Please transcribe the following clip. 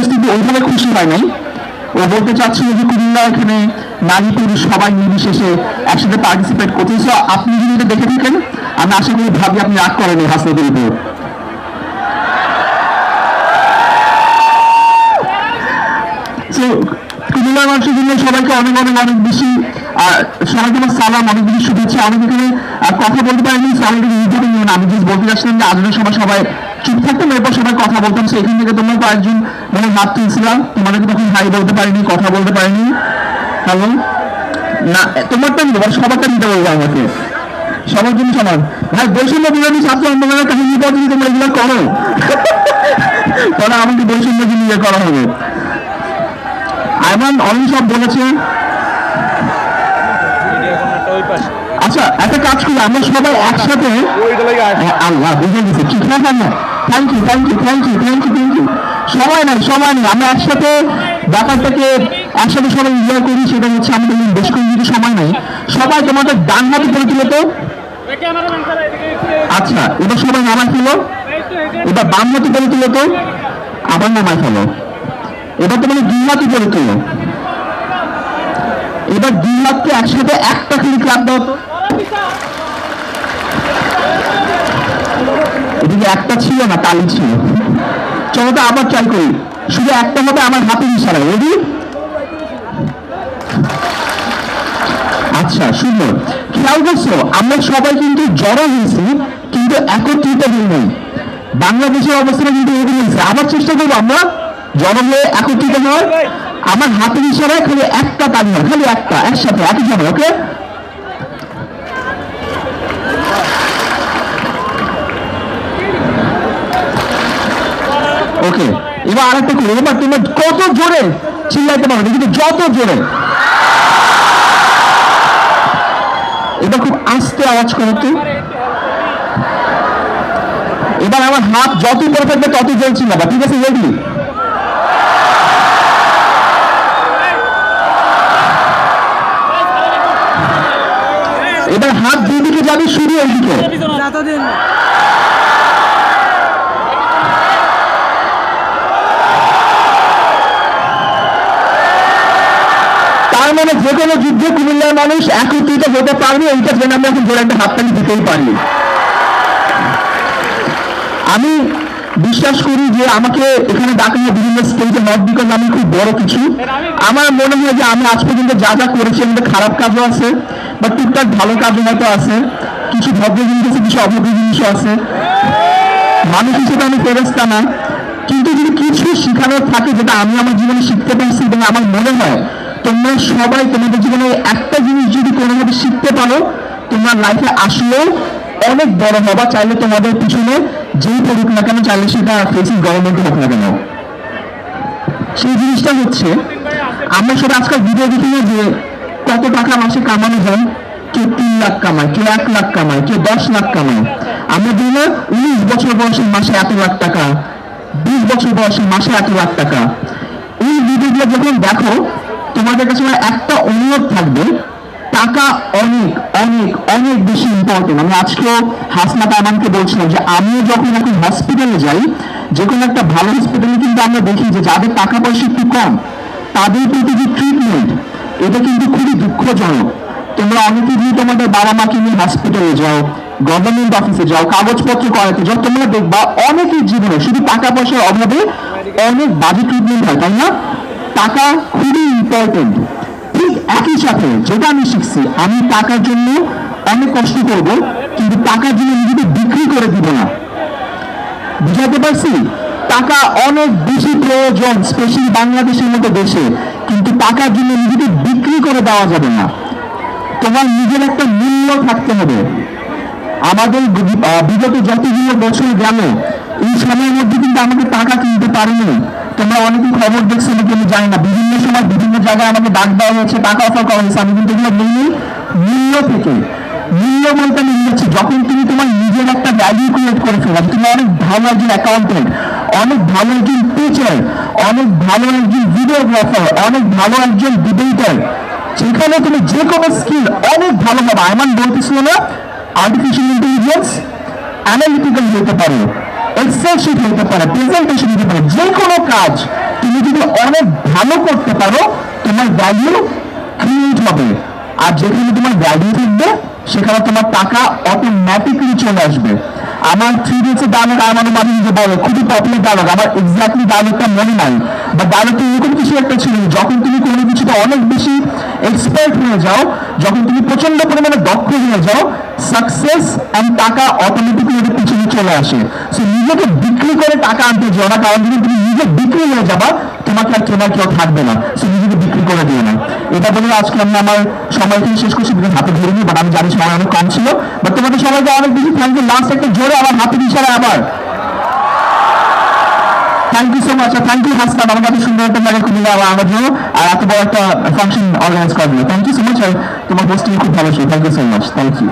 উপস্থিতি ওইভাবে খুশি হয় ও বলতে চাচ্ছিল যে কুমিল্লা এখানে নারী পুরুষ সবাই নির্বিশেষে একসাথে পার্টিসিপেট করছে। So, আপনি যদি এটা দেখে থাকেন আমি আশা করি ভাবি আপনি রাগ করেনি হাসনাতের উপর So, কুমিল্লার মানুষের জন্য সবাইকে অনেক অনেক অনেক বেশি সবাইকে আমার সালাম অনেক বেশি শুভেচ্ছা আমাদের এখানে কথা বলতে পারিনি। সবাইকে আমি জাস্ট বলতে চাচ্ছিলাম যে আজকের সময় সবাই চুপ থাকতাম এরপর সবাই কথা বলতাম সেখান থেকে তোমরা কয়েকজন মানে হাত তুলছিলাম। তোমাদেরকে তখন হাই বলতে পারিনি কথা বলতে পারিনি। হ্যালো? না তোমারটা নিতে পারো সবারটা নিতে বলব আমাকে। সবার জন্য সমান। ভাই বৈষম্য বিরোধী ছাত্র আন্দোলনের কাহিনী পর যদি তোমরা এগুলো করো। তাহলে আমাকে বৈষম্য নিয়ে করা হবে? আইমান অনেক সব বলেছে। আচ্ছা একটা কাজ করি আমরা সবাই একসাথে হ্যাঁ, আল্লাহ বুঝে গেছে। ঠিক না কেন thank you thank you thank you thank you thank you সময় নাই, সময় নেই। আমরা একসাথে ব্যাপারটাকে একসাথে সবাই এনজয় করি, সেটা হচ্ছে আমাদের বেশ কিছু সময় নেই। সবাই তোমাদের ডান হাতে করে তুলে তো? আচ্ছা এবার সবাই নামাই ফেলো। এবার বাম হাতে করে তুলে তো? আবার নামাই ফেলো। এবার তোমাদের দুই হাতে করে তুলো এবার দুই হাতকে একসাথে একটা খালি ক্লাব দাও এদিকে একটা ছিল না তালি ছিল। চলো তো আবার ট্রাই করি। শুধু একটা হবে, আমার হাতের ইশারা রেডি আচ্ছা সুন্দর খেয়াল করছ? আমরা সবাই কিন্তু জড়ো হয়েছি, কিন্তু একত্রিত হই নাই। বাংলাদেশের অবস্থাটা কিন্তু এরকম হয়েছে। আবার চেষ্টা করব আমরা? জড়ো হয়ে একত্রিত হওয়ার? আমার হাতের ইশারায় খালি একটা তালি হয় খালি একটা, একসাথে, একই সময় ওকে ওকে, এবার আরেকটা করি এবার তোমরা কত জোরে চিল্লাইতে পারো কিন্তু যত জোরে। এবার খুব আস্তে আওয়াজ করো তো এবার আমার হাত যত উপরে থাকবে, তত জোরে চিল্লাবা। ঠিক আছে রেডি এবার হাত দুই দিকে যাবে শুরু ওইদিকে। কুমিল্লার মানুষ একত্রিত হতে পারবে এইটা জেনে আমি এখন জোরে একটা হাততালি দিতেই পারি। আমি বিশ্বাস করি যে আমাকে এখানে ডাকানো বিভিন্ন স্টেজে নট বিকজ আমি খুব বড় কিছু। আমার মনে হয় যে আমি আজ পর্যন্ত যা যা করেছি মধ্যে খারাপ কাজও আছে, বা টুকটাক ভালো কাজও হয়তো আছে। কিছু ভদ্র জিনিস আছে, কিছু অভদ্র জিনিসও আছে। মানুষ হিসেবে আমি ফেরস্তা না। কিন্তু যদি কিছু শেখানোর থাকে যেটা আমি আমার জীবনে শিখতে পারছি এবং আমার মনে হয় তোমরা সবাই তোমাদের জীবনে একটা জিনিস যদি কোনোভাবে শিখতে পারো, তোমার লাইফে আসলেও অনেক বড় হবা। চাইলে তোমাদের পিছনে যেই পড়ুক না কেন, চাইলে সেটা ফেসিং গভর্নমেন্ট হোক না কেন। সেই জিনিসটা হচ্ছে, আমরা সবাই আজকাল ভিডিও দেখি না যে কত টাকা মাসে কামানো হয়? কেউ তিন লাখ কামায়, কেউ এক লাখ কামায়, কেউ দশ লাখ কামায়। আমরা দিই না, উনিশ বছর বয়সে মাসে এত লাখ টাকা, বিশ বছর বয়সে মাসে এত লাখ টাকা। এই ভিডিওগুলো যখন দেখো তোমাদের কাছে আমার একটা অনুরোধ থাকবে, টাকা অনেক অনেক অনেক বেশি ইম্পর্টেন্ট আমি আজকেও হাসনাত আমানকে বলছিলাম যে আমিও যখন এখন হসপিটালে যাই, যে কোনো একটা ভালো হসপিটালে কিন্তু আমরা দেখি যে যাদের টাকা পয়সা একটু কম, তাদের প্রতি যে ট্রিটমেন্ট এটা কিন্তু খুবই দুঃখজনক। তোমরা অনেকে দিয়ে তোমাদের বাবা মাকে নিয়ে হসপিটালে যাও গভর্নমেন্ট অফিসে যাও, কাগজপত্র করাতে যাও, তোমরা দেখবা অনেকের জীবনে শুধু টাকা পয়সার অভাবে অনেক বাজে ট্রিটমেন্ট হয়, তাই না? টাকা খুবই ইম্পর্টেন্ট ঠিক একই সাথে যেটা আমি শিখছি, আমি টাকার জন্য অনেক কষ্ট করব, কিন্তু টাকার জন্য নিজেকে বিক্রি করে দিব না। বুঝাতে পারছি? টাকা অনেক বেশি প্রয়োজন স্পেশালি বাংলাদেশের মতো দেশে, কিন্তু টাকার জন্য নিজেকে বিক্রি করে দেওয়া যাবে না। তোমার নিজের একটা মূল্য থাকতে হবে। আমাদের বিগত যতগুলো বছর গেল, এই সময়ের মধ্যে কিন্তু আমাকে টাকা কিনতে পারিনি। তোমরা অনেকে খবর দেখছ নাকি আমি জানি না। বিভিন্ন সময় বিভিন্ন জায়গায় আমাকে ডাক দেওয়া হয়েছে, টাকা অফার করা হয়েছে। আমি কিন্তু এগুলো নিইনি মূল্য থেকে, মূল্য বলতে আমি বুঝাচ্ছি, যখন তুমি তোমার নিজের একটা ভ্যালু ক্রিয়েট করে ফেলো তুমি অনেক ভালো একজন অ্যাকাউন্টেন্ট অনেক ভালো একজন টিচার অনেক ভালো একজন ভিডিওগ্রাফার অনেক ভালো একজন ডিবেটার সেখানে তুমি যে কোনো স্কিল অনেক ভালো হবে এমন বলতেছিল না? আর্টিফিশিয়াল ইন্টেলিজেন্স অ্যানালিটিক্যাল হতে পারে এক্সেল শিট হতে পারে প্রেজেন্টেশন হতে পারে যে কাজ তুমি যদি অনেক ভালো করতে পারো, তোমার ভ্যালু ক্রিয়েট হবে। আর যেখানে তোমার ভ্যালু থাকবে, সেখানে তোমার টাকা অটোমেটিকলি চলে আসবে। আমার থ্রি এর ডায়লগ আমার মাঝে নিজে বলে, খুবই পপুলার ডায়লগ আমার এক্স্যাক্টলি ডায়লগটা মনে নাই। বা ডায়লগটা এরকম কিছু একটা ছিল, যখন তুমি কোনো কিছুতে অনেক বেশি এক্সপার্ট হয়ে যাও, যখন তুমি প্রচণ্ড পরিমাণে দক্ষ হয়ে যাও সাকসেস অ্যান্ড টাকা অটোমেটিকলি পিছনে চলে আসে। সো নিজেকে বিক্রি করে টাকা আনতে যাও না, কারণ যদি তুমি নিজে বিক্রি হয়ে যাবা, তোমাকে আর কেনার কেউ থাকবে না। সো নিজেকে বিক্রি করে দিও না। এটা বলে আজকে আমি আমার সময়কে শেষ করছি বিকজ হাতে ধরে নিই, বাট আমি জানি সময় অনেক কম ছিল। বাট তোমাদের সবাইকে অনেক বেশি থ্যাংক ইউ লাস্ট একটা জোরে আমার হাতের ইশারা আবার। Thank you so much thank you হাসতাম আমার কাছে সুন্দর একটা জায়গা খুলে দেওয়া আমার জন্য। আর এত বড় একটা ফাংশন অর্গানাইজ করার জন্য থ্যাংক ইউ সো মাচ আর তোমার পোস্টিং খুব ভালো ছিল। Thank you so much thank you